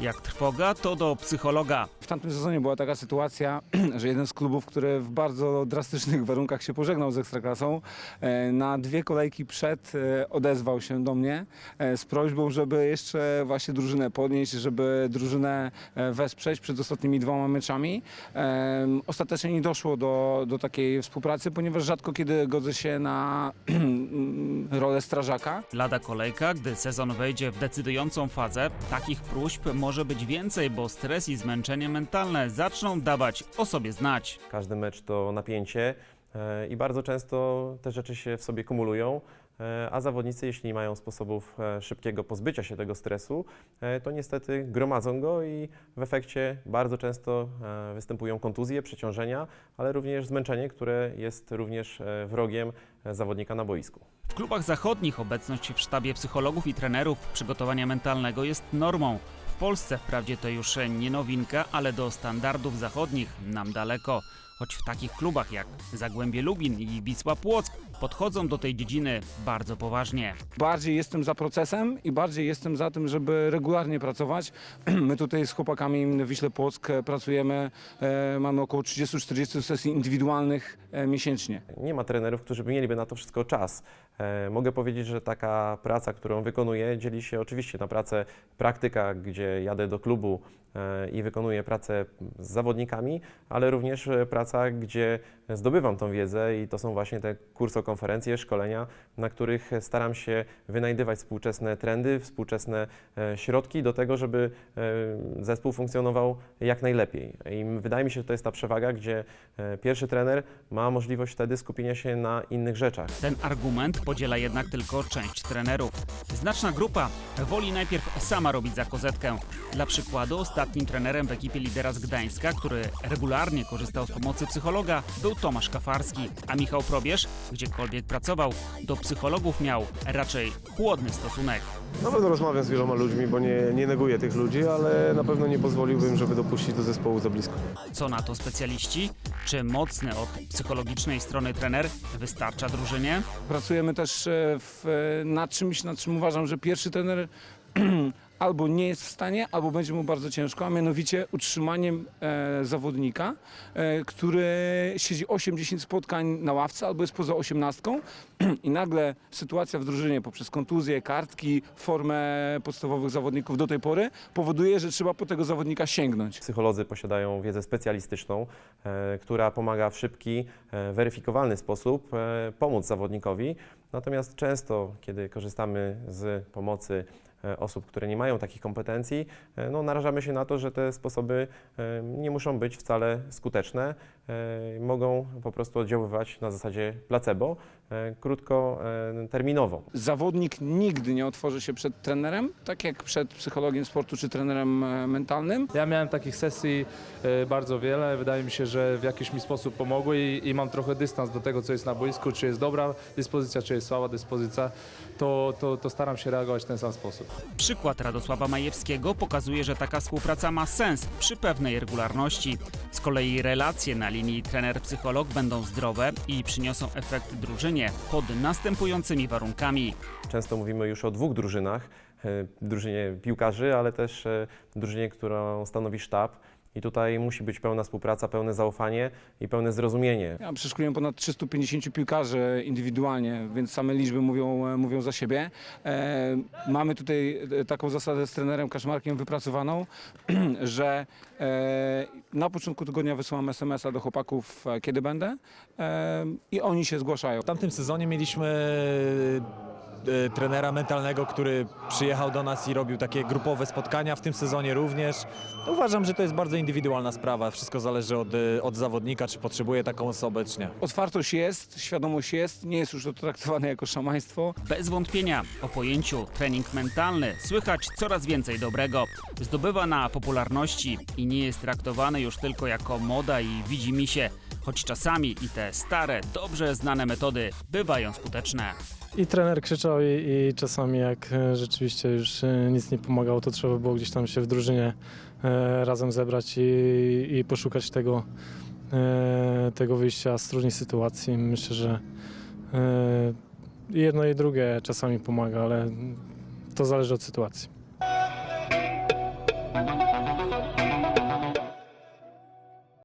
Jak trwoga, to do psychologa. W tamtym sezonie była taka sytuacja, że jeden z klubów, który w bardzo drastycznych warunkach się pożegnał z Ekstraklasą, e, na dwie kolejki przed e, odezwał się do mnie e, z prośbą, żeby jeszcze właśnie drużynę podnieść, żeby drużynę wesprzeć przed ostatnimi dwoma meczami. Ostatecznie nie doszło do, do takiej współpracy, ponieważ rzadko kiedy godzę się na rolę strażaka. Lada kolejka, gdy sezon wejdzie w decydującą fazę, takich próśb może być więcej, bo stres i zmęczenie mentalne zaczną dawać o sobie znać. Każdy mecz to napięcie e, i bardzo często te rzeczy się w sobie kumulują, e, a zawodnicy, jeśli nie mają sposobów e, szybkiego pozbycia się tego stresu, e, to niestety gromadzą go i w efekcie bardzo często e, występują kontuzje, przeciążenia, ale również zmęczenie, które jest również e, wrogiem e, zawodnika na boisku. W klubach zachodnich obecność w sztabie psychologów i trenerów przygotowania mentalnego jest normą. Polsce wprawdzie to już nie nowinka, ale do standardów zachodnich nam daleko. Choć w takich klubach jak Zagłębie Lubin i Wisła Płock podchodzą do tej dziedziny bardzo poważnie. Bardziej jestem za procesem i bardziej jestem za tym, żeby regularnie pracować. My tutaj z chłopakami w Wiśle Płock e, pracujemy, e, mamy około 30-40 sesji indywidualnych e, miesięcznie. Nie ma trenerów, którzy by mieliby na to wszystko czas. E, mogę powiedzieć, że taka praca, którą wykonuję, dzieli się oczywiście na pracę praktyka, gdzie jadę do klubu e, i wykonuję pracę z zawodnikami, ale również e, praca, gdzie zdobywam tą wiedzę i to są właśnie te kursokonferencje, szkolenia, na których staram się wynajdywać współczesne trendy, współczesne e, środki do tego, żeby e, zespół funkcjonował jak najlepiej. I wydaje mi się, że to jest ta przewaga, gdzie e, pierwszy trener ma możliwość wtedy skupienia się na innych rzeczach. Ten argument podziela jednak tylko część trenerów. Znaczna grupa woli najpierw sama robić za kozetkę. Dla przykładu ostatnim trenerem w ekipie lidera z Gdańska, który regularnie korzystał z pomocy psychologa, był Tomasz Kafarski, a Michał Probierz, gdziekolwiek pracował, do psychologów miał raczej chłodny stosunek. Na pewno rozmawiam z wieloma ludźmi, bo nie, nie neguję tych ludzi, ale na pewno nie pozwoliłbym, żeby dopuścić do zespołu za blisko. Co na to specjaliści? Czy mocny od psychologicznej strony trener wystarcza drużynie? Pracujemy też e, w, e, nad czymś, nad czym uważam, że pierwszy trener albo nie jest w stanie, albo będzie mu bardzo ciężko, a mianowicie utrzymaniem e, zawodnika, e, który siedzi 8-10 spotkań na ławce albo jest poza osiemnastką i nagle sytuacja w drużynie poprzez kontuzje, kartki, formę podstawowych zawodników do tej pory powoduje, że trzeba po tego zawodnika sięgnąć. Psycholodzy posiadają wiedzę specjalistyczną, e, która pomaga w szybki, e, weryfikowalny sposób e, pomóc zawodnikowi. Natomiast często, kiedy korzystamy z pomocy osób, które nie mają takich kompetencji, e, no, narażamy się na to, że te sposoby e, nie muszą być wcale skuteczne. e, Mogą po prostu oddziaływać na zasadzie placebo, e, krótkoterminowo. Zawodnik nigdy nie otworzy się przed trenerem, tak jak przed psychologiem sportu czy trenerem e, mentalnym. Ja miałem takich sesji e, bardzo wiele. Wydaje mi się, że w jakiś mi sposób pomogły i, i mam trochę dystans do tego, co jest na boisku, czy jest dobra dyspozycja, czy jest słaba dyspozycja, to, to, to staram się reagować w ten sam sposób. Przykład Radosława Majewskiego pokazuje, że taka współpraca ma sens przy pewnej regularności. Z kolei relacje na linii trener-psycholog będą zdrowe i przyniosą efekt drużynie pod następującymi warunkami. Często mówimy już o dwóch drużynach, drużynie piłkarzy, ale też e, drużynie, którą stanowi sztab. I tutaj musi być pełna współpraca, pełne zaufanie i pełne zrozumienie. Ja przeszkoliłem ponad 350 piłkarzy indywidualnie, więc same liczby mówią, e, mówią za siebie. E, mamy tutaj e, taką zasadę z trenerem Kaszmarkiem wypracowaną, że e, na początku tygodnia wysyłam SMS-a do chłopaków, e, kiedy będę e, i oni się zgłaszają. W tamtym sezonie mieliśmy e, trenera mentalnego, który przyjechał do nas i robił takie grupowe spotkania, w tym sezonie również. Uważam, że to jest bardzo indywidualna sprawa. Wszystko zależy od, e, od zawodnika, czy potrzebuje taką osobę, czy nie. Otwartość jest, świadomość jest, nie jest już to traktowane jako szamaństwo. Bez wątpienia o pojęciu trening mentalny słychać coraz więcej dobrego. Zdobywa na popularności i nie jest traktowany już tylko jako moda i widzi mi się, choć czasami i te stare, dobrze znane metody bywają skuteczne. I trener krzyczał i, i czasami jak e, rzeczywiście już e, nic nie pomagało, to trzeba było gdzieś tam się w drużynie e, razem zebrać i, i poszukać tego, tego wyjścia z trudnej sytuacji. Myślę, że jedno i drugie czasami pomaga, ale to zależy od sytuacji.